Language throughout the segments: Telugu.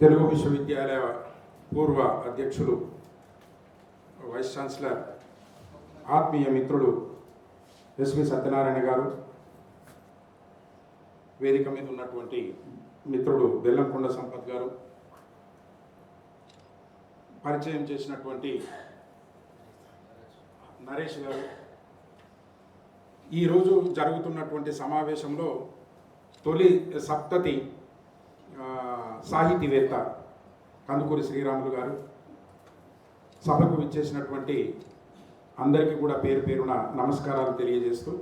తెలుగు విశ్వవిద్యాలయ పూర్వ అధ్యక్షులు వైస్ ఛాన్సలర్ ఆత్మీయ మిత్రుడు ఎస్వి సత్యనారాయణ గారు వేదిక మీద ఉన్నటువంటి మిత్రుడు బెల్లంకొండ సంపత్ గారు పరిచయం చేసినటువంటి నరేష్ గారు. ఈరోజు జరుగుతున్నటువంటి సమావేశంలో తొలి సప్తతి సాహితీవేత్త కందుకూరి శ్రీరాములు గారు సభకు విచ్చేసినటువంటి అందరికీ కూడా పేరు పేరున నమస్కారాలు తెలియజేస్తూ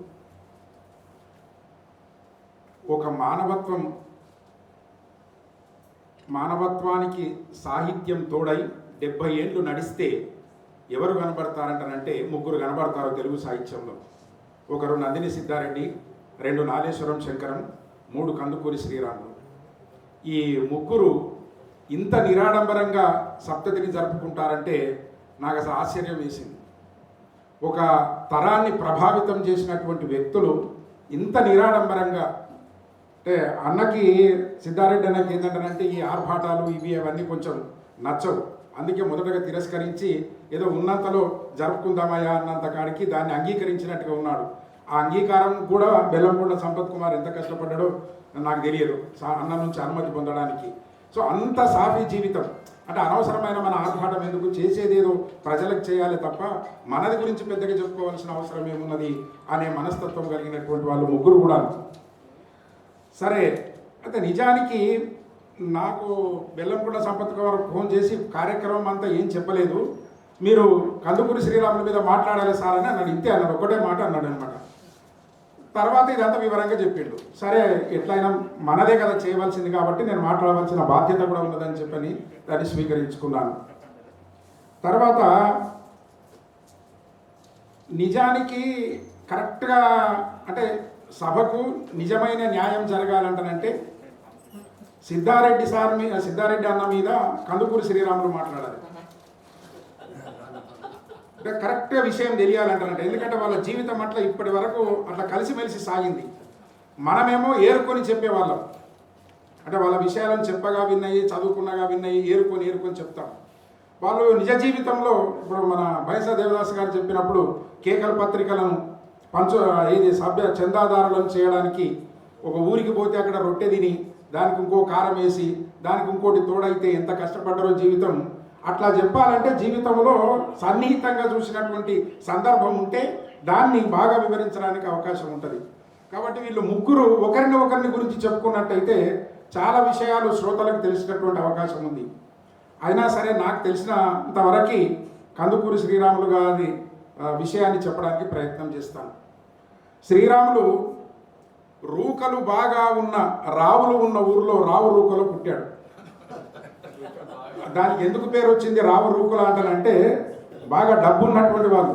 ఒక మానవత్వం మానవత్వానికి సాహిత్యం తోడై డెబ్బై ఏళ్ళు నడిస్తే ఎవరు కనబడతారంటారంటే ముగ్గురు కనబడతారు తెలుగు సాహిత్యంలో. ఒకరు నందిని సిద్ధారెడ్డి రెండు నాగేశ్వరం శంకరం మూడు కందుకూరి శ్రీరాములు. ఈ ముగ్గురు ఇంత నిరాడంబరంగా సప్తతిని జరుపుకుంటారంటే నాకు అసలు ఆశ్చర్యం వేసింది. ఒక తరాన్ని ప్రభావితం చేసినటువంటి వ్యక్తులు ఇంత నిరాడంబరంగా అంటే అన్నకి సిద్ధారెడ్డి అన్నకి ఏంటంటే ఈ ఆర్భాటాలు ఇవి అవన్నీ కొంచెం నచ్చవు. అందుకే మొదటగా తిరస్కరించి ఏదో ఉన్నంతలో జరుపుకుందామయ్యా అన్నంత కాడికి దాన్ని అంగీకరించినట్టుగా ఉన్నాడు. ఆ అంగీకారం కూడా బెల్లంకొండ సంపత్ కుమార్ ఎంత కష్టపడ్డాడో నాకు తెలియదు. అన్న నుంచి అనుమతి పొందడానికి. సో అంత సాఫీ జీవితం. అంటే అనవసరమైన మన ఆర్భాటం ఎందుకు? చేసేదేదో ప్రజలకు చేయాలి తప్ప మనది గురించి పెద్దగా చెప్పుకోవాల్సిన అవసరం ఏమున్నది అనే మనస్తత్వం కలిగినటువంటి వాళ్ళు ముగ్గురు కూడా సరే అయితే నిజానికి నాకు బెల్లంకొండ సంపత్ గారు ఫోన్ చేసి కార్యక్రమం అంతా ఏం చెప్పలేదు. మీరు కందుకూరి శ్రీరాముల మీద మాట్లాడాలి సార్ అని అన్నాడు. ఇంతే అన్నాడు. ఒకటే మాట అన్నాడు అనమాట. తర్వాత ఇదంతా వివరంగా చెప్పిండు. సరే ఎట్లయినా మనదే కదా చేయవలసింది కాబట్టి నేను మాట్లాడవలసిన బాధ్యత కూడా ఉన్నదని చెప్పని దాన్ని స్వీకరించుకున్నాను. తర్వాత నిజానికి కరెక్ట్గా అంటే సభకు నిజమైన న్యాయం జరగాలంటనంటే సిద్ధారెడ్డి సార్ మీద సిద్ధారెడ్డి అన్న మీద కందుకూరి శ్రీరాములు మాట్లాడాలి అంటే కరెక్ట్గా విషయం తెలియాలంటారంట. ఎందుకంటే వాళ్ళ జీవితం అట్లా ఇప్పటి వరకు అట్లా కలిసిమెలిసి సాగింది. మనమేమో ఏరుకొని చెప్పేవాళ్ళం. అంటే వాళ్ళ విషయాలను చెప్పగా విన్నాయి చదువుకున్నగా విన్నాయి ఏరుకొని ఏరుకొని చెప్తాం. వాళ్ళు నిజ జీవితంలో ఇప్పుడు మన బైసా దేవదాస్ గారు చెప్పినప్పుడు కేకల పత్రికలను పంచు ఇది సభ్య చందాదారులను చేయడానికి ఒక ఊరికి పోతే అక్కడ రొట్టె తిని దానికి ఇంకో కారం వేసి దానికి ఇంకోటి తోడైతే ఎంత కష్టపడ్డారో జీవితం అట్లా చెప్పాలంటే జీవితంలో సన్నిహితంగా చూసినటువంటి సందర్భం ఉంటే దాన్ని బాగా వివరించడానికి అవకాశం ఉంటుంది. కాబట్టి వీళ్ళు ముగ్గురు ఒకరిని ఒకరిని గురించి చెప్పుకున్నట్టయితే చాలా విషయాలు శ్రోతలకు తెలిసినటువంటి అవకాశం ఉంది. అయినా సరే నాకు తెలిసినంతవరకు కందుకూరి శ్రీరాములు గారి విషయాన్ని చెప్పడానికి ప్రయత్నం చేస్తాను. శ్రీరాములు రూకలు బాగా ఉన్న రావులు ఉన్న ఊరిలో రావు రూకలో పుట్టాడు. దానికి ఎందుకు పేరు వచ్చింది రావు రూకుల అంటే బాగా డబ్బు ఉన్నటువంటి వాళ్ళు.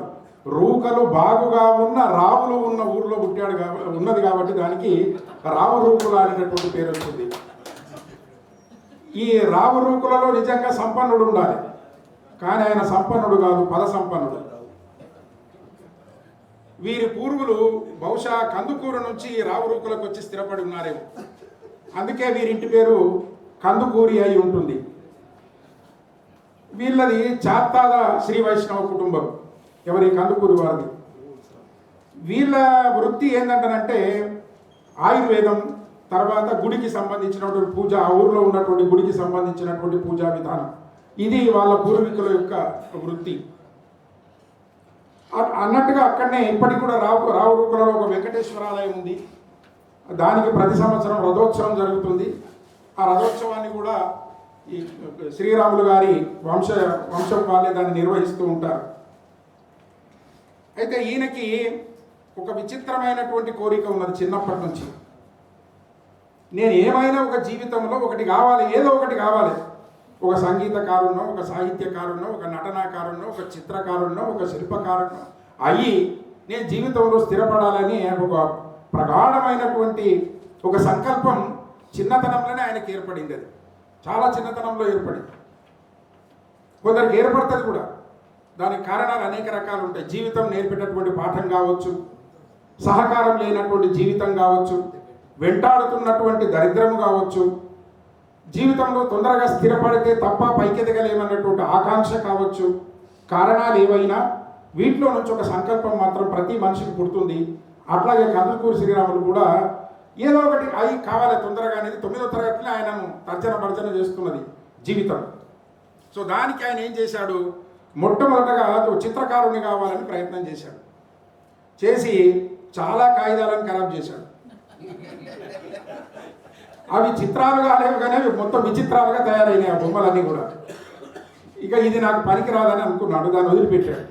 రూకలు బాగుగా ఉన్న రావులు ఉన్న ఊరిలో పుట్టాడు కాబట్టి ఉన్నది కాబట్టి దానికి రావు రూకులు అనేటటువంటి పేరు వచ్చింది. ఈ రావు రూకులలో నిజంగా సంపన్నుడు ఉండాలి. కానీ ఆయన సంపన్నుడు కాదు పద సంపన్నుడు. వీరి పూర్వులు బహుశా కందుకూరు నుంచి ఈ రావు రూకులకు వచ్చి స్థిరపడి ఉన్నారేమో. అందుకే వీరింటి పేరు కందుకూరి అయి ఉంటుంది. వీళ్ళది చాత్తాద శ్రీ వైష్ణవ కుటుంబం. ఎవరి కందుకూరి వారిది. వీళ్ళ వృత్తి ఏంటంటనంటే ఆయుర్వేదం తర్వాత గుడికి సంబంధించినటువంటి పూజ ఆ ఊర్లో ఉన్నటువంటి గుడికి సంబంధించినటువంటి పూజా విధానం. ఇది వాళ్ళ పూర్వీకుల యొక్క వృత్తి. అ- అన్నట్టుగా అక్కడనే ఇప్పటికి కూడా రావు రావురుకులలో ఒక వెంకటేశ్వరాలయం ఉంది. దానికి ప్రతి సంవత్సరం రథోత్సవం జరుగుతుంది. ఆ రథోత్సవాన్ని కూడా ఈ శ్రీరాములు గారి వంశ వంశం వాళ్ళే దాన్ని నిర్వహిస్తూ ఉంటారు. అయితే ఈయనకి ఒక విచిత్రమైనటువంటి కోరిక ఉన్నది చిన్నప్పటి నుంచి. నేను ఏమైనా ఒక జీవితంలో ఒకటి కావాలి ఏదో ఒకటి కావాలి. ఒక సంగీతకారుణ్ణో ఒక సాహిత్యకారుణ్ణో ఒక నటనాకారుణ్ణో ఒక చిత్రకారుణ్ణో ఒక శిల్పకారుణ్ణో అయ్యి నేను జీవితంలో స్థిరపడాలని ఒక ప్రగాఢమైనటువంటి ఒక సంకల్పం చిన్నతనంలోనే ఆయనకి ఏర్పడింది అది. చాలా చిన్నతనంలో ఏర్పడింది. కొందరికి ఏర్పడుతుంది కూడా. దానికి కారణాలు అనేక రకాలు ఉంటాయి. జీవితం నేర్పేటటువంటి పాఠం కావచ్చు సహకారం లేనటువంటి జీవితం కావచ్చు వెంటాడుతున్నటువంటి దరిద్రము కావచ్చు జీవితంలో తొందరగా స్థిరపడితే తప్ప పైకెదగలేమన్నటువంటి ఆకాంక్ష కావచ్చు కారణాలు ఏవైనా వీటిలో నుంచి ఒక సంకల్పం మాత్రం ప్రతి మనిషికి పుడుతుంది. అట్లాగే కందుకూరు శ్రీరాములు కూడా ఏదో ఒకటి అయి కావాలి తొందరగా అనేది తొమ్మిదో తరగతిలో ఆయనను తర్జన భర్జన చేస్తున్నది జీవితం. సో దానికి ఆయన ఏం చేశాడు? మొట్టమొదటగా ఓ చిత్రకారుని కావాలని ప్రయత్నం చేశాడు. చేసి చాలా కాగితాలను ఖరాబ్ చేశాడు. అవి చిత్రాలుగా లేవు కానీ అవి మొత్తం విచిత్రాలుగా తయారైనాయి ఆ బొమ్మలన్నీ కూడా. ఇక ఇది నాకు పనికిరాదని అనుకున్నాడు దాన్ని వదిలిపెట్టాడు.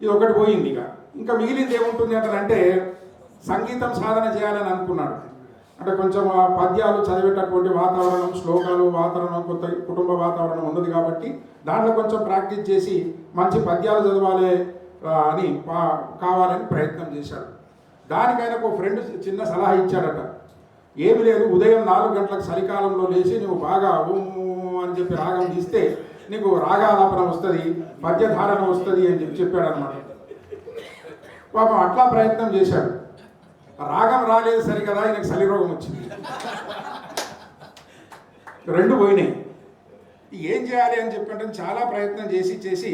ఇది ఒకటి పోయింది ఇక. ఇంకా మిగిలింది ఏముంటుంది అంటే సంగీతం సాధన చేయాలని అనుకున్నాడు. అంటే కొంచెం ఆ పద్యాలు చదివేటటువంటి వాతావరణం శ్లోకాలు వాతావరణం కొత్త కుటుంబ వాతావరణం ఉన్నది కాబట్టి దాంట్లో కొంచెం ప్రాక్టీస్ చేసి మంచి పద్యాలు చదవాలి అని కావాలని ప్రయత్నం చేశాడు. దానికైనా ఒక ఫ్రెండ్ చిన్న సలహా ఇచ్చాడట. ఏమి లేదు ఉదయం నాలుగు గంటలకు చలికాలంలో లేచి నువ్వు బాగా ఊ అని చెప్పి రాగం తీస్తే నీకు రాగాలాపన వస్తుంది పద్యధారణ వస్తుంది అని చెప్పి చెప్పాడు అనమాట పాపం అట్లా ప్రయత్నం చేశాడు. రాగం రాలేదు సరికదా ఆయనకు చలి రోగం వచ్చింది. రెండు పోయినాయి. ఏం చేయాలి అని చెప్పంటే చాలా ప్రయత్నం చేసి చేసి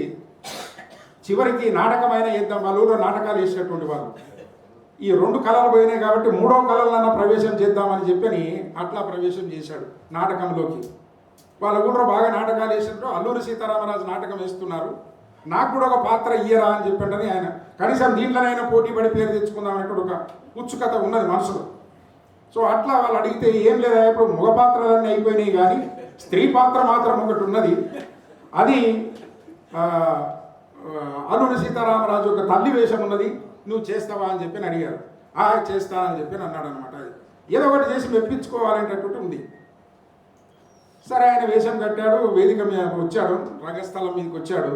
చివరికి నాటకమైన వేద్దాం వాళ్ళలో నాటకాలు వేసినటువంటి వాళ్ళు. ఈ రెండు కళలు పోయినాయి కాబట్టి మూడో కళలన్నా ప్రవేశం చేద్దామని చెప్పని అట్లా ప్రవేశం చేశాడు నాటకంలోకి. వాళ్ళ ఊళ్ళో బాగా నాటకాలు వేసినప్పుడు అల్లూరి సీతారామరాజు నాటకం వేస్తున్నారు. నాకు కూడా ఒక పాత్ర ఇయ్యరా అని చెప్పండి ఆయన కనీసం దీంట్లోనైనా పోటీ పడి పేరు తెచ్చుకుందాం అనేటువంటి ఒక ఉత్సుకత ఉన్నది మనసులో. సో అట్లా వాళ్ళు అడిగితే ఏం లేదా? ఇప్పుడు మగ పాత్రలన్నీ అయిపోయినాయి కానీ స్త్రీ పాత్ర మాత్రం ఒకటి ఉన్నది. అది అరుణ సీతారామరాజు యొక్క తల్లి వేషం ఉన్నది. నువ్వు చేస్తావా అని చెప్పి అడిగారు. ఆ చేస్తానని చెప్పి అన్నాడు అనమాట అది. ఏదో ఒకటి చేసి మెప్పించుకోవాలనేటటువంటి ఉంది. సరే ఆయన వేషం కట్టాడు వేదిక మీద వచ్చాడు రంగస్థలం మీదకి వచ్చాడు.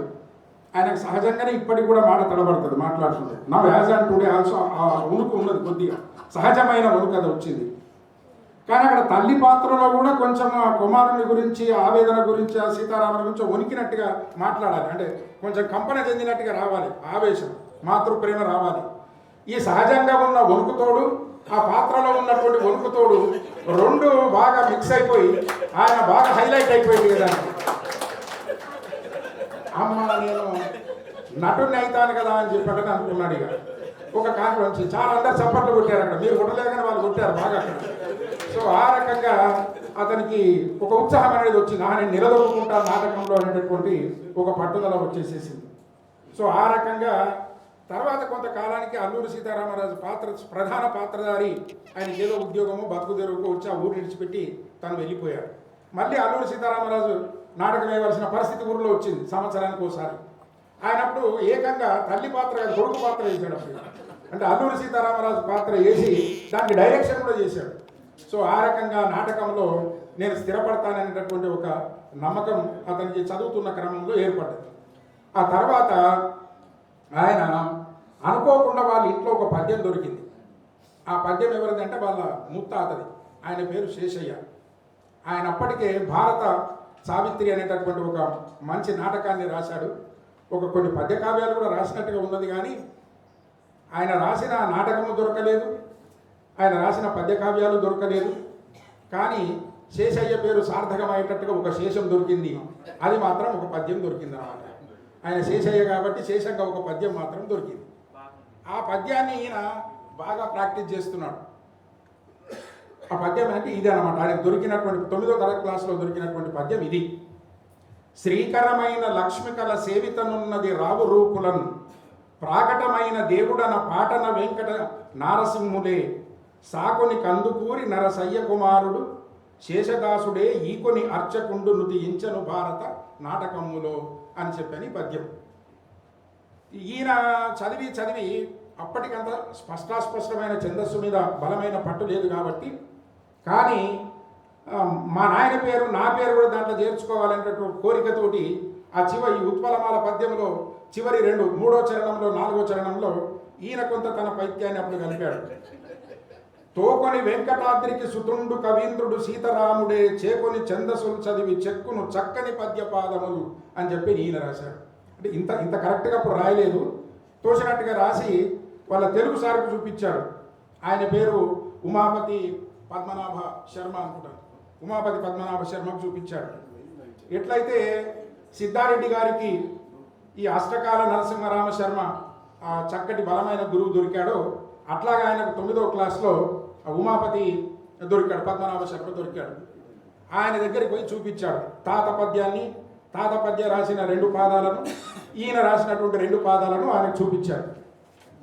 ఆయనకు సహజంగానే ఇప్పటికి కూడా మాట తడబడుతుంది మాట్లాడుతుంటే నా యాజ్ అండ్ టుడే ఆల్సో ఆ ఉణుకు ఉన్నది కొద్దిగా. సహజమైన ఉణుకు అది వచ్చింది. కానీ అక్కడ తల్లి పాత్రలో కూడా కొంచెం ఆ కుమారుని గురించి ఆవేదన గురించి ఆ సీతారాముల గురించి వణికినట్టుగా మాట్లాడాలి. అంటే కొంచెం కంపన చెందినట్టుగా రావాలి. ఆవేశం మాతృప్రేమ రావాలి. ఈ సహజంగా ఉన్న వణుకుతోడు ఆ పాత్రలో ఉన్నటువంటి వణుకుతోడు రెండు బాగా మిక్స్ అయిపోయి ఆయన బాగా హైలైట్ అయిపోయింది కదా. అమ్మ నేను నటుని అవుతాను కదా అని చెప్పాడని అనుకున్నాడు ఇక. ఒక కాన్ఫిడెన్స్ చాలా అందరు చప్పట్లు కొట్టారు అక్కడ. మీరు కొట్టలేదు వాళ్ళు కొట్టారు బాగా అక్కడ. సో ఆ రకంగా అతనికి ఒక ఉత్సాహం అనేది వచ్చింది ఆయన నిలదొక్కుంటా నాటకంలో అనేటటువంటి ఒక పట్టుదల వచ్చేసేసింది. సో ఆ రకంగా తర్వాత కొంతకాలానికి అల్లూరి సీతారామరాజు పాత్ర ప్రధాన పాత్రధారి ఆయన ఏదో ఉద్యోగము బతుకు తెరువుకు వచ్చి ఆ ఊరు విడిచిపెట్టి తను వెళ్ళిపోయాడు. మళ్ళీ అల్లూరి సీతారామరాజు నాటకం వేయవలసిన పరిస్థితి ఊరిలో వచ్చింది సంవత్సరానికి ఒకసారి ఆయనప్పుడు ఏకంగా తల్లి పాత్ర కొడుకు పాత్ర వేశాడు అప్పుడు. అంటే అల్లూరి సీతారామరాజు పాత్ర వేసి దానికి డైరెక్షన్ కూడా చేశాడు. సో ఆ రకంగా నాటకంలో నేను స్థిరపడతాననేటటువంటి ఒక నమ్మకం అతనికి చదువుతున్న క్రమంలో ఏర్పడ్డది. ఆ తర్వాత ఆయన అనుకోకుండా వాళ్ళ ఇంట్లో ఒక పద్యం దొరికింది. ఆ పద్యం ఎవరిదంటే వాళ్ళ ముత్తాతది. ఆయన పేరు శేషయ్య. ఆయన అప్పటికే భారత సావిత్రి అనేటటువంటి ఒక మంచి నాటకాన్ని రాశాడు. ఒక కొన్ని పద్య కావ్యాలు కూడా రాసినట్టుగా ఉన్నది కానీ ఆయన రాసిన నాటకము దొరకలేదు. ఆయన రాసిన పద్య కావ్యాలు దొరకలేదు. కానీ శేషయ్య పేరు సార్థకమయ్యేటట్టుగా ఒక శేషం దొరికింది. అది మాత్రం ఒక పద్యం దొరికింది అన్నమాట. ఆయన శేషయ్య కాబట్టి శేషంగా ఒక పద్యం మాత్రం దొరికింది. ఆ పద్యాన్ని ఈయన బాగా ప్రాక్టీస్ చేస్తున్నాడు. ఆ పద్యం అంటే ఇది అనమాట ఆయన దొరికినటువంటి తొమ్మిదో తరగతి క్లాసులో దొరికినటువంటి పద్యం ఇది. శ్రీకరమైన లక్ష్మికల సేవితనున్నది రావు రూపులను ప్రాకటమైన దేవుడన పాటన వెంకట నారసింహులే సాకుని కందుకూరి నరసయ్య కుమారుడు శేషదాసుడే ఈకొని అర్చకుండు నుతియించను భారత నాటకములో అని చెప్పని పద్యం. ఈయన చదివి చదివి అప్పటికంత స్పష్టాస్పష్టమైన ఛందస్సు మీద బలమైన పట్టు లేదు కాబట్టి కానీ మా నాయన పేరు నా పేరు కూడా దాంట్లో చేర్చుకోవాలనేటటువంటి కోరికతోటి ఆ చివరి ఈ ఉత్పలమాల పద్యంలో చివరి రెండు మూడో చరణంలో నాలుగో చరణంలో ఈయన కొంత తన పైత్యాన్ని అప్పుడు కలిపాడు. తోకొని వెంకటాద్రికి సుతుండు కవీంద్రుడు సీతారాముడే చేకొని ఛందస్సులు చదివి చెక్కును చక్కని పద్యపాదములు అని చెప్పి ఈయన రాశాడు. అంటే ఇంత ఇంత కరెక్ట్గా అప్పుడు రాయలేదు. తోచినట్టుగా రాసి వాళ్ళ తెలుగు సార్కు చూపించాడు. ఆయన పేరు ఉమాపతి పద్మనాభ శర్మ అనుకుంటాను ఉమాపతి పద్మనాభ శర్మకు చూపించాడు. ఎట్లయితే సిద్ధారెడ్డి గారికి ఈ అష్టకాల నరసింహరామ శర్మ ఆ చక్కటి బలమైన గురువు దొరికాడో అట్లాగా ఆయనకు తొమ్మిదో క్లాస్లో ఆ ఉమాపతి దొరికాడు పద్మనాభ శర్మ దొరికాడు. ఆయన దగ్గరికి పోయి చూపించాడు. తాత పద్యాన్ని తాత పద్య రాసిన రెండు పాదాలను ఈయన రాసినటువంటి రెండు పాదాలను ఆయనకు చూపించాడు.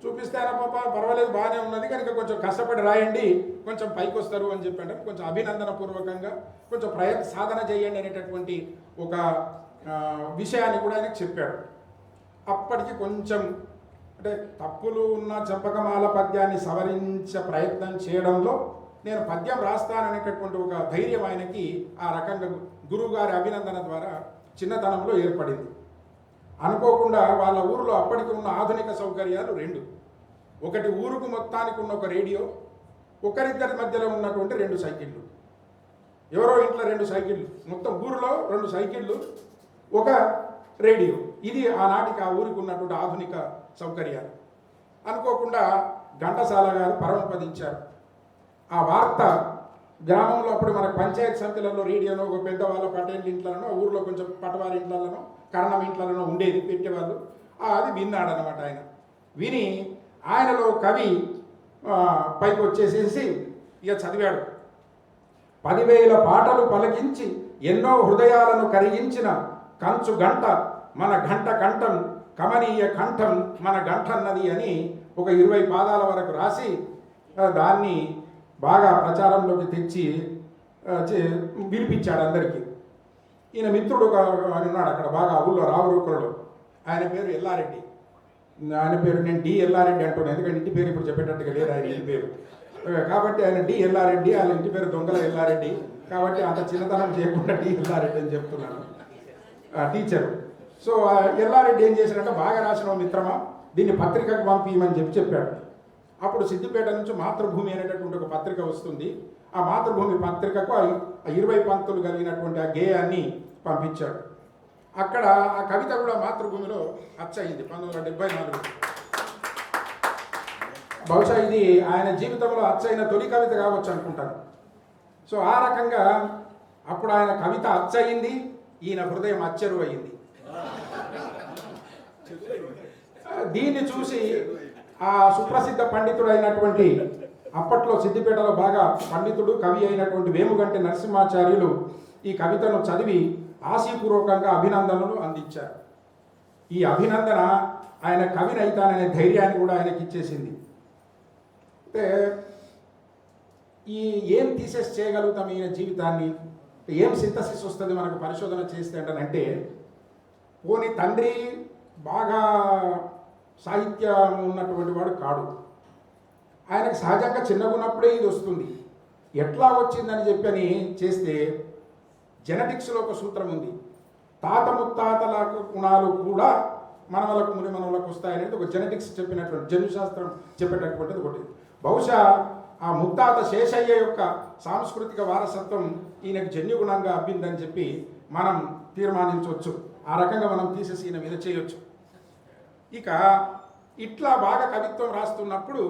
చూపిస్తారా పాప? పర్వాలేదు బాగానే ఉన్నది. కనుక కొంచెం కష్టపడి రాయండి. కొంచెం పైకి వస్తారు అని చెప్పాడు. కొంచెం అభినందన పూర్వకంగా కొంచెం ప్రయత్న సాధన చేయండి అనేటటువంటి ఒక విషయాన్ని కూడా ఆయనకు చెప్పాడు. అప్పటికి కొంచెం అంటే తప్పులు ఉన్న చంపకమాల పద్యాన్ని సవరించే ప్రయత్నం చేయడంలో నేను పద్యం రాస్తాననేటటువంటి ఒక ధైర్యం ఆయనకి ఆ రకంగా గురువుగారి అభినందన ద్వారా చిన్నతనంలో ఏర్పడింది. అనుకోకుండా వాళ్ళ ఊరిలో అప్పటికి ఉన్న ఆధునిక సౌకర్యాలు రెండు. ఒకటి ఊరుకు మొత్తానికి ఉన్న ఒక రేడియో ఒకరిద్దరి మధ్యలో ఉన్నటువంటి రెండు సైకిళ్ళు. ఎవరో ఇంట్లో రెండు సైకిళ్ళు మొత్తం ఊరిలో రెండు సైకిళ్ళు ఒక రేడియో. ఇది ఆనాటికి ఆ ఊరికి ఉన్నటువంటి ఆధునిక సౌకర్యాలు. అనుకోకుండా ఘంటసాల గారు పరమపదించారు. ఆ వార్త గ్రామంలో అప్పుడు మన పంచాయత్ సమితులలో రేడియోలో ఒక పెద్దవాళ్ళ పటేళ్ళ ఇంట్లోనో ఊర్లో కొంచెం పటవారి ఇంట్లలోనో కరణం ఇంట్లలోనో ఉండేది పెట్టేవాళ్ళు. అది విన్నాడనమాట ఆయన. విని ఆయనలో కవి పైకి వచ్చేసేసి ఇక చదివాడు. పదివేల పాటలు పలికించి ఎన్నో హృదయాలను కరిగించిన కంచు గంట మన గంట కంఠం కమనీయ కంఠం మన గంటన్నది అని ఒక ఇరవై పాదాల వరకు రాసి దాన్ని బాగా ప్రచారంలోకి తెచ్చి వినిపించాడు అందరికీ. ఈయన మిత్రుడు ఒక ఉన్నాడు అక్కడ బాగా ఊళ్ళో రావురూకలలో ఆయన పేరు ఎల్లారెడ్డి. ఆయన పేరు నేను డి ఎల్లారెడ్డి అంటున్నాను ఎందుకంటే ఇంటి పేరు ఇప్పుడు చెప్పేటట్టుగా లేదు ఆయన ఇంటి పేరు. కాబట్టి ఆయన డి ఎల్లారెడ్డి ఆయన ఇంటి పేరు దొంగల ఎల్లారెడ్డి. కాబట్టి అంత చిన్నతనం చేయకుండా డి ఎల్లారెడ్డి అని చెప్తున్నాను. Teacher teacher. సో ఆ ఎల్లారెడ్డి ఏం చేశాడంటే బాగా రాసిన మిత్రమా దీన్ని పత్రికకు పంపించమని చెప్పి చెప్పాడు. అప్పుడు సిద్దిపేట నుంచి మాతృభూమి అనేటటువంటి ఒక పత్రిక వస్తుంది. ఆ మాతృభూమి పత్రికకు ఆ ఇరవై పంక్తులు కలిగినటువంటి ఆ గేయాన్ని పంపించాడు. అక్కడ ఆ కవిత కూడా మాతృభూమిలో అచ్చయింది పంతొమ్మిది వందల డెబ్బై నాలుగు బహుశా ఇది ఆయన జీవితంలో అచ్చైన తొలి కవిత కావచ్చు అనుకుంటాను. సో ఆ రకంగా అప్పుడు ఆయన కవిత అచ్చయింది ఈయన హృదయం అచ్చెరు అయింది దీన్ని చూసి ఆ సుప్రసిద్ధ పండితుడైనటువంటి అప్పట్లో సిద్దిపేటలో బాగా పండితుడు కవి అయినటువంటి వేముగంటి నరసింహాచార్యులు ఈ కవితను చదివి ఆశీపూర్వకంగా అభినందనలు అందించారు. ఈ అభినందన ఆయన కవినైతాననే ధైర్యాన్ని కూడా ఆయనకి ఇచ్చేసింది. అంటే ఈ ఏం తీసేసి చేయగలుగుతాం ఈయన జీవితాన్ని? ఏం సింథసిస్ వస్తుంది మనకు పరిశోధన చేస్తే అంటే పోని తండ్రి బాగా సాహిత్యం ఉన్నటువంటి వాడు కాడు. ఆయనకు సహజంగా చిన్నగా ఉన్నప్పుడే ఇది వస్తుంది. ఎట్లా వచ్చిందని చెప్పని చేస్తే జెనటిక్స్లో ఒక సూత్రం ఉంది. తాత ముత్తాతల గుణాలు కూడా మనవలకు ముని మనవలకు వస్తాయనేది ఒక జెనటిక్స్ చెప్పినటువంటి జన్యుశాస్త్రం చెప్పేటటువంటిది ఒకటి. బహుశా ఆ ముత్తాత శేషయ్య యొక్క సాంస్కృతిక వారసత్వం ఈయనకు జన్యుగుణంగా అబ్బిందని చెప్పి మనం తీర్మానించవచ్చు. ఆ రకంగా మనం తీసేసి ఈయన మీద చేయొచ్చు. ఇక ఇట్లా బాగా కవిత్వం రాస్తున్నప్పుడు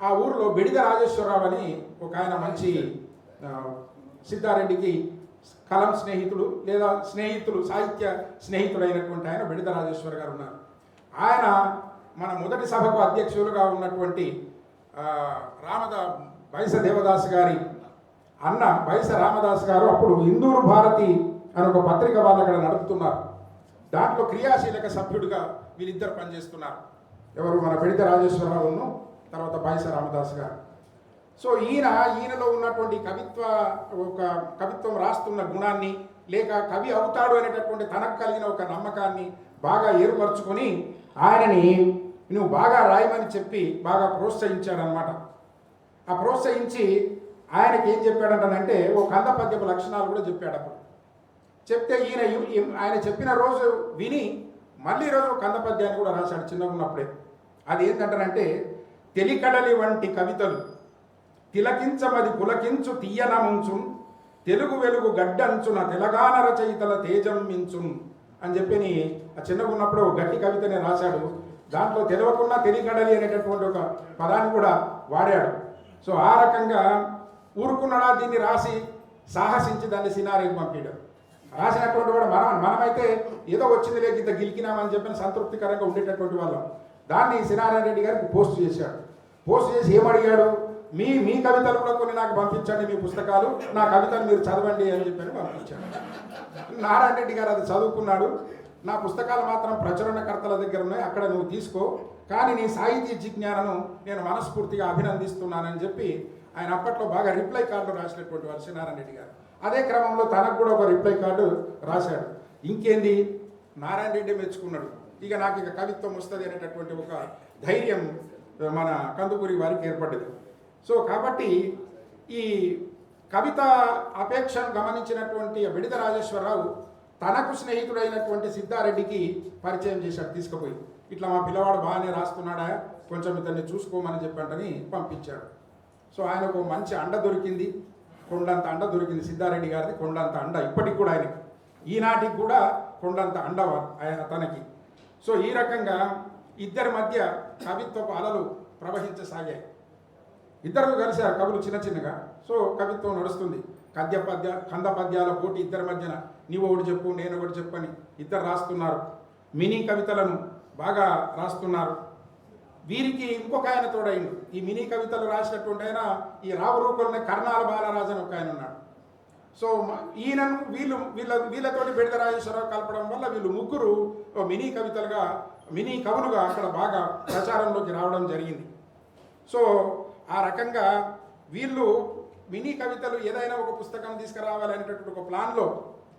ఆ ఊరిలో బెడిద రాజేశ్వరరావు అని ఒక ఆయన మంచి సిద్ధారెడ్డికి కలం స్నేహితుడు లేదా స్నేహితులు సాహిత్య స్నేహితుడైనటువంటి ఆయన బెడిద రాజేశ్వర గారు ఉన్నారు. ఆయన మన మొదటి సభకు అధ్యక్షులుగా ఉన్నటువంటి రామదా రామద వైస దేవదాస్ గారి అన్న వైస రామదాస్ గారు అప్పుడు ఇందూరు భారతి అని ఒక పత్రిక వాళ్ళు అక్కడ నడుపుతున్నారు. దాంట్లో క్రియాశీలక సభ్యుడిగా వీళ్ళిద్దరు పనిచేస్తున్నారు. ఎవరు మన పెడిత రాజేశ్వరరావును తర్వాత బాయిస రామదాస్ గారు. సో ఈయన ఈయనలో ఉన్నటువంటి కవిత్వ ఒక కవిత్వం రాస్తున్న గుణాన్ని లేక కవి అవుతాడు అనేటటువంటి తనకు కలిగిన ఒక నమ్మకాన్ని బాగా ఏర్పరచుకొని ఆయనని నువ్వు బాగా రాయమని చెప్పి బాగా ప్రోత్సహించాడనమాట ఆ ప్రోత్సహించి ఆయనకి ఏం చెప్పాడంటే ఓ కంద పద్యపు లక్షణాలు కూడా చెప్పాడు అప్పుడు. చెప్తే ఈయన ఆయన చెప్పిన రోజు విని మళ్ళీ రోజు కంద పద్యాన్ని కూడా రాశాడు చిన్నగా ఉన్నప్పుడే. అది ఏంటంటారంటే తెలికడలి వంటి కవితలు తిలకించమది పులకించు తీయనముంచు తెలుగు వెలుగు గడ్డంచున తెలంగాణ రచయితల తేజం మించున్ అని చెప్పి ఆ చిన్నగా ఉన్నప్పుడు గట్టి కవితనే రాశాడు. దాంట్లో తెలియకుండా తెలికడలి అనేటటువంటి ఒక పదాన్ని కూడా వాడాడు. సో ఆ రకంగా ఊరుకున్నాడా దీన్ని రాసి సాహసించి దాన్ని సినారీకి పంపించాడు రాసినటువంటి వాడు మనం మనమైతే ఏదో వచ్చింది లేక ఇంత గిలికినామని చెప్పిన సంతృప్తికరంగా ఉండేటటువంటి వాళ్ళం. దాన్ని సినారాయణ రెడ్డి గారికి పోస్ట్ చేశాడు. పోస్ట్ చేసి ఏమడిగాడు? మీ మీ కవితలు కూడా కొన్ని నాకు పంపించండి మీ పుస్తకాలు నా కవితను మీరు చదవండి అని చెప్పని పంపించాడు. నారాయణ రెడ్డి గారు అది చదువుకున్నాడు. నా పుస్తకాలు మాత్రం ప్రచురణకర్తల దగ్గర ఉన్నాయి అక్కడ నువ్వు తీసుకో. కానీ నీ సాహితీ జిజ్ఞానను నేను మనస్ఫూర్తిగా అభినందిస్తున్నానని చెప్పి ఆయన అప్పట్లో బాగా రిప్లై కార్డు రాసినటువంటి వారు సినారాయణ రెడ్డి గారు. అదే క్రమంలో తనకు కూడా ఒక రిప్లై కార్డు రాశాడు. ఇంకేంది? నారాయణ రెడ్డి మెచ్చుకున్నాడు. ఇక నాకు ఇక కవిత్వం వస్తుంది అనేటటువంటి ఒక ధైర్యం మన కందుకూరి వారికి ఏర్పడ్డది. సో కాబట్టి ఈ కవిత అపేక్షను గమనించినటువంటి విడిత రాజేశ్వరరావు తనకు స్నేహితుడైనటువంటి సిద్ధారెడ్డికి పరిచయం చేశాడు తీసుకుపోయి. ఇట్లా మా పిల్లవాడు బాగానే రాస్తున్నాడా? కొంచెం ఇతన్ని చూసుకోమని చెప్పంటని పంపించాడు. సో ఆయనకు మంచి అండ దొరికింది. కొండంత అండ దొరికింది సిద్ధారెడ్డి గారిది కొండంత అండ. ఇప్పటికి కూడా ఆయనకి. ఈనాటికి కూడా కొండంత అండ ఆయన తనకి. సో ఈ రకంగా ఇద్దరి మధ్య కవిత్వపు అలలు ప్రవహించసాగాయి. ఇద్దరు కలిశారు కవులు చిన్న చిన్నగా. సో కవిత్వం నడుస్తుంది. కద్య పద్య కంద పద్యాల పోటీ ఇద్దరి మధ్యన. నీవు ఒకటి చెప్పు నేను ఒకటి చెప్పని ఇద్దరు రాస్తున్నారు. మినీ కవితలను బాగా రాస్తున్నారు. వీరికి ఇంకొక ఆయన తోడైండు. ఈ మినీ కవితలు రాసినటువంటి ఆయన ఈ రావరూపంలో కర్ణాల బాలరాజు అని ఒక ఆయన ఉన్నాడు. సో ఈయనను వీళ్ళు వీళ్ళ వీళ్ళతోటి బెడద రాజేశ్వరరావు కలపడం వల్ల వీళ్ళు ముగ్గురు ఓ మినీ కవితలుగా మినీ కవులుగా అక్కడ బాగా ప్రచారంలోకి రావడం జరిగింది. సో ఆ రకంగా వీళ్ళు మినీ కవితలు ఏదైనా ఒక పుస్తకం తీసుకురావాలనేటటువంటి ఒక ప్లాన్లో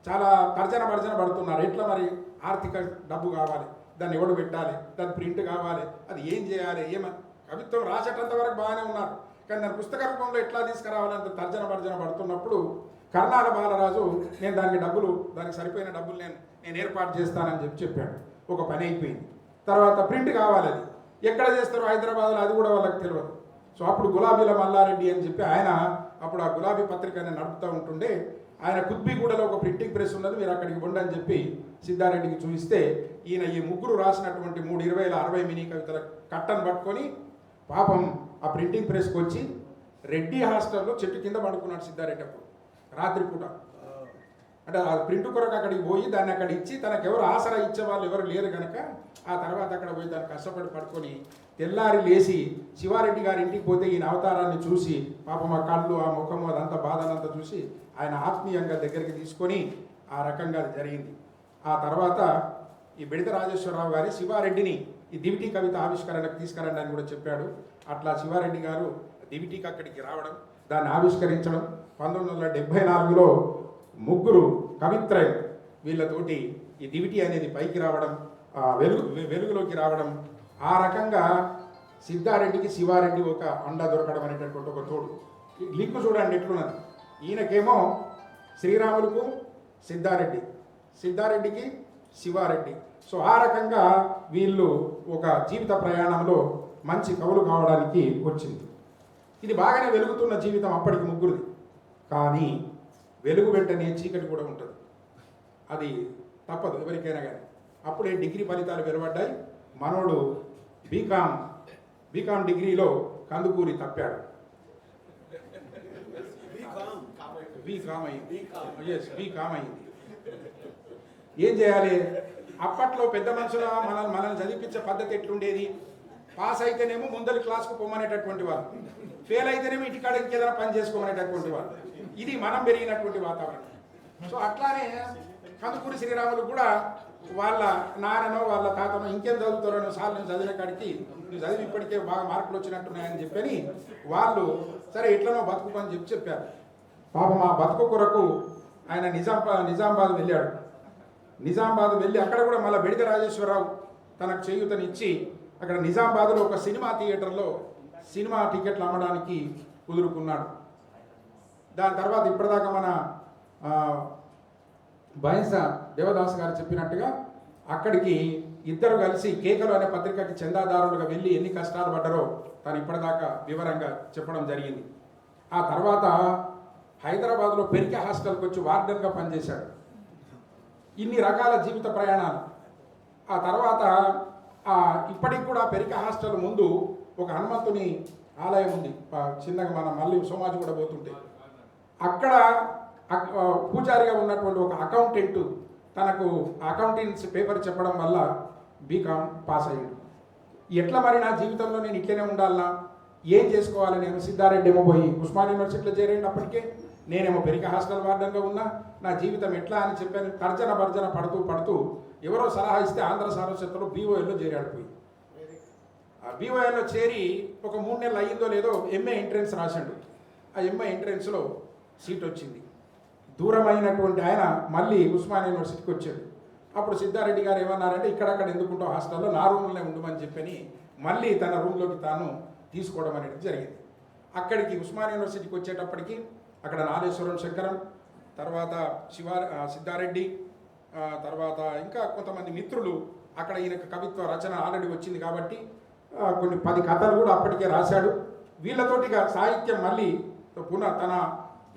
చాలా తర్జన భర్జన పడుతున్నారు. ఎట్లా మరి ఆర్థిక డబ్బు కావాలి? దాన్ని ఎవడు పెట్టాలి? దాని ప్రింట్ కావాలి? అది ఏం చేయాలి? ఏమ? కవిత్వం రాసేటంత వరకు బాగానే ఉన్నారు. కానీ దాని పుస్తక రూపంలో ఎట్లా తీసుకురావాలంటే తర్జన భర్జన పడుతున్నప్పుడు కర్ణాల బాలరాజు నేను దానికి డబ్బులు దానికి సరిపోయిన డబ్బులు నేను నేను ఏర్పాటు చేస్తానని చెప్పి చెప్పాడు. ఒక పని అయిపోయింది. తర్వాత ప్రింట్ కావాలి అది. ఎక్కడ చేస్తారో హైదరాబాద్లో అది కూడా వాళ్ళకి తెలియదు సో అప్పుడు గులాబీల మల్లారెడ్డి అని చెప్పి ఆయన అప్పుడు ఆ గులాబీ పత్రికని నడుపుతూ ఉంటుండే ఆయన కుత్బీగూడలో ఒక ప్రింటింగ్ ప్రెస్ ఉన్నది మీరు అక్కడికి ఉండని చెప్పి సిద్ధారెడ్డికి చూపిస్తే ఈయన ఈ ముగ్గురు రాసినటువంటి మూడు ఇరవై అరవై మినీ కవితల కట్టను పట్టుకొని పాపం ఆ ప్రింటింగ్ ప్రెస్కి వచ్చి రెడ్డి హాస్టల్లో చెట్టు కింద పడుకున్నాడు సిద్ధారెడ్డి అప్పుడు రాత్రిపూట. అంటే ఆ ప్రింట్ కొరకు అక్కడికి పోయి దాన్ని అక్కడ ఇచ్చి తనకు ఎవరు ఆసరా ఇచ్చే వాళ్ళు ఎవరు లేరు కనుక ఆ తర్వాత అక్కడ పోయి దాన్ని కష్టపడి పడుకొని తెల్లారి లేచి శివారెడ్డి గారి ఇంటికి పోతే ఈయన అవతారాన్ని చూసి పాపం ఆ కళ్ళు ఆ ముఖము అదంతా బాధనంతా చూసి ఆయన ఆత్మీయంగా దగ్గరికి తీసుకొని ఆ రకంగా అది జరిగింది. ఆ తర్వాత ఈ బిడిత రాజేశ్వరరావు గారి శివారెడ్డిని ఈ దివిటీ కవిత ఆవిష్కరణకు తీసుకురండి అని కూడా చెప్పాడు. అట్లా శివారెడ్డి గారు దివిటీకి అక్కడికి రావడం దాన్ని ఆవిష్కరించడం పంతొమ్మిది వందల డెబ్బై నాలుగులో ముగ్గురు కవిత్రయం వీళ్ళతోటి ఈ దివిటీ అనేది పైకి రావడం వెలుగు వెలుగులోకి రావడం ఆ రకంగా సిద్ధారెడ్డికి శివారెడ్డి ఒక అండ దొరకడం అనేటటువంటి ఒక తోడు. లింక్ చూడండి ఎట్లున్నది. ఈయనకేమో శ్రీరాములకు సిద్ధారెడ్డి సిద్ధారెడ్డికి శివారెడ్డి. సో ఆ రకంగా వీళ్ళు ఒక జీవిత ప్రయాణంలో మంచి కవులు కావడానికి వచ్చింది. ఇది బాగానే వెలుగుతున్న జీవితం అప్పటికి ముగ్గురిది. కానీ వెలుగు వెంటనే చీకటి కూడా ఉంటుంది. అది తప్పదు ఎవరికైనా కానీ అప్పుడే డిగ్రీ ఫలితాలు వెలువడ్డాయి. మనోడు బీకామ్ బీకామ్ డిగ్రీలో కందుకూరి తప్పాడు. బీకామ్ అయింది ఎస్ బీకామ్ అయింది ఏం చేయాలి? అప్పట్లో పెద్ద మనుషుల మనల్ని మనల్ని చదివించే పద్ధతి ఎట్లుండేది? పాస్ అయితేనేమో ముందరి క్లాస్కు పొమ్మనేటటువంటి వారు. ఫెయిల్ అయితేనేమో ఇంటికాడ ఇంకేదైనా పని చేసుకోమనేటటువంటి వారు. ఇది మనం పెరిగినటువంటి వాతావరణం. సో అట్లానే కందుకూరి శ్రీరాములు కూడా వాళ్ళ నాన్ననో వాళ్ళ తాతనో ఇంకేం చదువుతారో సార్లు నేను చదివిన కాడికి నువ్వు చదివి ఇప్పటికే బాగా మార్కులు వచ్చినట్టున్నాయని చెప్పని వాళ్ళు సరే ఎట్లనో బతుకు అని చెప్పి చెప్పారు. పాపం ఆ బతుకు కొరకు ఆయన నిజాం నిజామాబాద్ వెళ్ళాడు. నిజామాబాద్ వెళ్ళి అక్కడ కూడా మళ్ళీ బెడిక రాజేశ్వరరావు తనకు చేయూతనిచ్చి అక్కడ నిజామాబాద్లో ఒక సినిమా థియేటర్లో సినిమా టికెట్లు అమ్మడానికి కుదురుకున్నాడు. దాని తర్వాత ఇప్పటిదాకా మన ఆ, దేవదాస్ గారు చెప్పినట్టుగా అక్కడికి ఇద్దరు కలిసి కేకలు అనే పత్రికకి చందాదారులుగా వెళ్ళి ఎన్ని కష్టాలు పడ్డారో తను ఇప్పటిదాకా వివరంగా చెప్పడం జరిగింది. ఆ తర్వాత హైదరాబాద్లో పెరికే హాస్టల్కి వచ్చి వార్డెన్గా పనిచేశాడు. ఇన్ని రకాల జీవిత ప్రయాణాలు. ఆ తర్వాత ఆ ఇప్పటికి కూడా పెరిక హాస్టల్ ముందు ఒక హనుమంతుని ఆలయం ఉంది. చిన్నగా మనం మళ్ళీ సోమాజి కూడా పోతుంటే. అక్కడ పూజారిగా ఉన్నటువంటి ఒక అకౌంటెంట్ తనకు అకౌంటెంట్స్ పేపర్ చెప్పడం వల్ల బీకామ్ పాస్ అయ్యాడు. ఎట్లా మరి నా జీవితంలో నేను ఇట్లనే ఉండాలనా? ఏం చేసుకోవాలి నేను సిద్ధారెడ్డి ఏమో పోయి ఉస్మాన్ యూనివర్సిటీలో చేరేయండి అప్పటికే. నేనేమో పెరిగి హాస్టల్ వార్డెన్గా ఉన్నా నా జీవితం ఎట్లా అని చెప్పాను తర్జన భర్జన పడుతూ పడుతూ ఎవరో సలహా ఇస్తే ఆంధ్ర సారస్వతలో బీఓఎల్లో చేరాడు పోయి. ఆ బీఓఏలో చేరి ఒక మూడు నెలలు అయ్యిందో లేదో ఎంఏ ఎంట్రన్స్ రాశాడు ఆ ఎంఏ ఎంట్రన్స్లో సీట్ వచ్చింది. దూరమైనటువంటి ఆయన మళ్ళీ ఉస్మాన్ యూనివర్సిటీకి వచ్చాడు. అప్పుడు సిద్ధారెడ్డి గారు ఏమన్నారంటే ఇక్కడక్కడ ఎందుకుంటావు హాస్టల్లో? నా రూమ్లోనే ఉండమని చెప్పని మళ్ళీ తన రూమ్లోకి తాను తీసుకోవడం అనేది జరిగింది. అక్కడికి ఉస్మాన్ యూనివర్సిటీకి వచ్చేటప్పటికి అక్కడ నాగేశ్వరం శంకరం తర్వాత శివ సిద్ధారెడ్డి తర్వాత ఇంకా కొంతమంది మిత్రులు అక్కడ ఈయనకు కవిత్వ రచన ఆల్రెడీ వచ్చింది కాబట్టి కొన్ని పది కథలు కూడా అప్పటికే రాశాడు. వీళ్ళతోటిగా సాహిత్యం మళ్ళీ పునః తన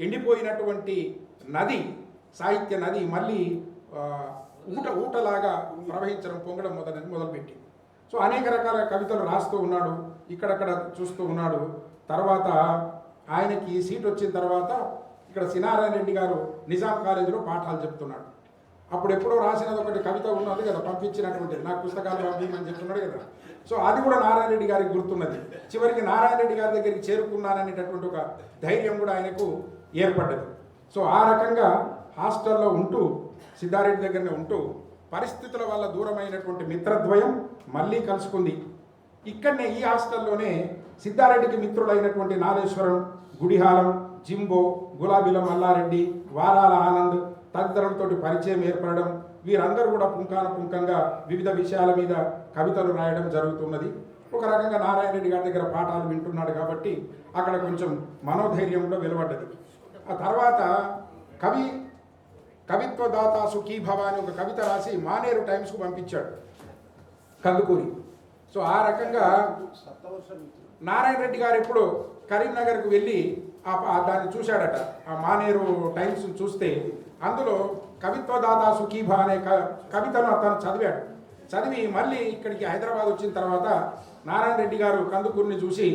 ఎండిపోయినటువంటి నది సాహిత్య నది మళ్ళీ ఊట ఊటలాగా ప్రవహించడం పొంగడం మొదలు మొదలుపెట్టి సో అనేక రకాల కవితలు రాస్తూ ఉన్నాడు ఇక్కడక్కడ చూస్తూ ఉన్నాడు. తర్వాత ఆయనకి ఈ సీట్ వచ్చిన తర్వాత ఇక్కడ సినారాయణ రెడ్డి గారు నిజాం కాలేజీలో పాఠాలు చెప్తున్నాడు. అప్పుడు ఎప్పుడో రాసినది ఒకటి కవిత ఉన్నది కదా పంపించినటువంటి నాకు పుస్తకాలు పంపించమని చెప్తున్నాడు కదా. సో అది కూడా నారాయణ రెడ్డి గారికి గుర్తున్నది. చివరికి నారాయణ రెడ్డి గారి దగ్గరికి చేరుకున్నాననేటటువంటి ఒక ధైర్యం కూడా ఆయనకు ఏర్పడ్డది. సో ఆ రకంగా హాస్టల్లో ఉంటూ సిద్ధారెడ్డి దగ్గరనే ఉంటూ పరిస్థితుల వల్ల దూరమైనటువంటి మిత్రద్వయం మళ్ళీ కలుసుకుంది. ఇక్కడనే ఈ హాస్టల్లోనే సిద్ధారెడ్డికి మిత్రులైనటువంటి నాగేశ్వరం గుడిహాలం జింబో గులాబీల మల్లారెడ్డి వారాల ఆనంద్ తదితరులతో పరిచయం ఏర్పడడం వీరందరూ కూడా పుంకాన పుంకంగా వివిధ విషయాల మీద కవితలు రాయడం జరుగుతున్నది. ఒక రకంగా నారాయణ రెడ్డి గారి దగ్గర పాఠాలు వింటున్నాడు కాబట్టి అక్కడ కొంచెం మనోధైర్యం కూడా వెలువడ్డది. ఆ తర్వాత కవి కవిత్వ దాత సుఖీ భవ అని ఒక కవిత రాసి మానేరు టైమ్స్కు పంపించాడు. కందుకూరి. సో ఆ రకంగా నారాయణ రెడ్డి గారు ఇప్పుడు కరీంనగర్కు వెళ్ళి ఆ దాన్ని చూశాడట. ఆ మానేరు టైమ్స్ చూస్తే అందులో కవిత్వ దాదా సుఖీభా అనే క- కవితను అతను చదివాడు. చదివి మళ్ళీ ఇక్కడికి హైదరాబాద్ వచ్చిన తర్వాత నారాయణ రెడ్డి గారు కందుకూరిని చూసి